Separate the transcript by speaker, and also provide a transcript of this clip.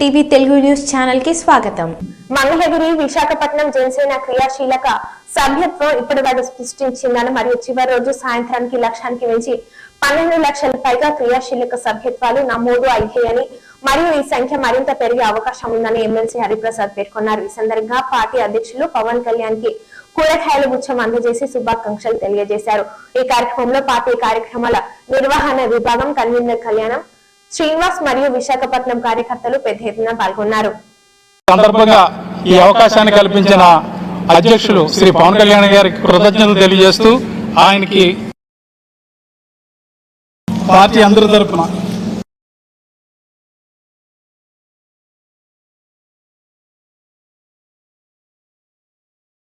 Speaker 1: TV Telugu news ఛానల్కి స్వాగతం.
Speaker 2: మంగళగిరి విశాఖపట్నం జనసేన క్రియాశీలక సభ్యత్వం ఇప్పటివరకు సృష్టించిందని మరియు చివరి రోజు సాయంత్రానికి లక్షానికి మించి పన్నెండు లక్షల పైగా క్రియాశీలక సభ్యత్వాలు నమోదు అయ్యాయని మరియు ఈ సంఖ్య మరింత పెరిగే అవకాశం ఉందని ఎమ్మెల్సీ హరిప్రసాద్ పేర్కొన్నారు. ఈ సందర్భంగా పార్టీ అధ్యక్షులు పవన్ కళ్యాణ్కి కూరగాయల గుచ్చం అందజేసి శుభాకాంక్షలు తెలియజేశారు. ఈ కార్యక్రమంలో పార్టీ కార్యక్రమాల నిర్వహణ విభాగం కన్వీనర్ కళ్యాణం శ్రీనివాస్ మరియు విశాఖపట్నం కార్యకర్తలు పెద్ద ఎత్తున పాల్గొన్నారు.
Speaker 3: సందర్భంగా ఈ అవకాశాన్ని కల్పించిన అధ్యక్షులు శ్రీ పవన్ కళ్యాణ్ గారికి కృతజ్ఞతలు తెలియజేస్తూ ఆయనకి పార్టీ అందరి తరఫున